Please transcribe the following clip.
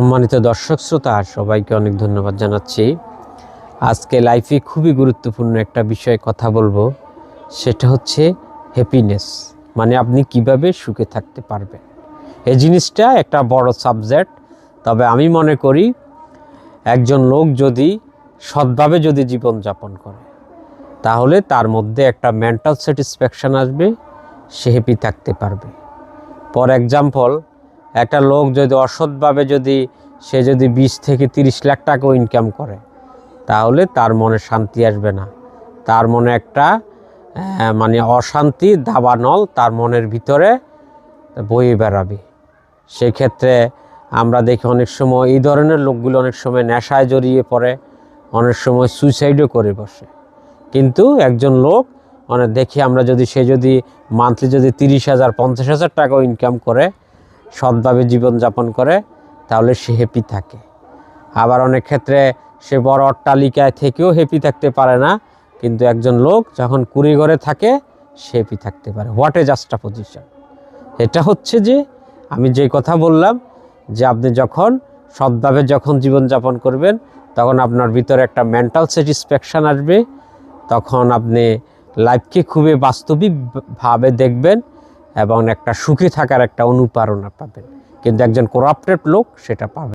সম্মানিত দর্শক শ্রোতা, সবাইকে অনেক ধন্যবাদ জানাচ্ছি। আজকে লাইফে খুবই গুরুত্বপূর্ণ একটা বিষয়ে কথা বলব, সেটা হচ্ছে হ্যাপিনেস মানে আপনি কীভাবে সুখে থাকতে পারবেন। এই জিনিসটা একটা বড় সাবজেক্ট তবে আমি মনে করি একজন লোক যদি সৎভাবে যদি জীবনযাপন করে, তাহলে তার মধ্যে একটা মেন্টাল স্যাটিসফ্যাকশান আসবে, সে হ্যাপি থাকতে পারবে। ফর এক্সাম্পল একটা লোক যদি অসৎভাবে যদি সে যদি বিশ থেকে তিরিশ লাখ টাকাও ইনকাম করে, তাহলে তার মনে শান্তি আসবে না। তার মনে একটা মানে অশান্তি, দাবানল তার মনের ভিতরে বয়ে বেড়াবে। সেক্ষেত্রে আমরা দেখি অনেক সময় এই ধরনের লোকগুলো অনেক সময় নেশায় জড়িয়ে পড়ে, অনেক সময় সুইসাইডও করে বসে। কিন্তু একজন লোক মানে দেখি আমরা যদি সে যদি মান্থলি যদি তিরিশ হাজার, পঞ্চাশ হাজার টাকাও ইনকাম করে সৎভাবে জীবনযাপন করে, তাহলে সে হ্যাপি থাকে। আবার অনেক ক্ষেত্রে সে বড় অট্টালিকায় থেকেও হ্যাপি থাকতে পারে না, কিন্তু একজন লোক যখন কুড়ি ঘরে থাকে, সে হ্যাপি থাকতে পারে। হোয়াট এ জাস্টা পজিশন এটা হচ্ছে যে, আমি যে কথা বললাম, যে আপনি যখন সৎভাবে যখন জীবনযাপন করবেন, তখন আপনার ভিতরে একটা মেন্টাল স্যাটিসফ্যাকশান আসবে, তখন আপনি লাইফকে খুবই বাস্তবিকভাবে দেখবেন এবং একটা সুখী থাকার একটা অনুপ্রেরণা পাবেন। কিন্তু একজন করাপ্টেড লোক সেটা পাবে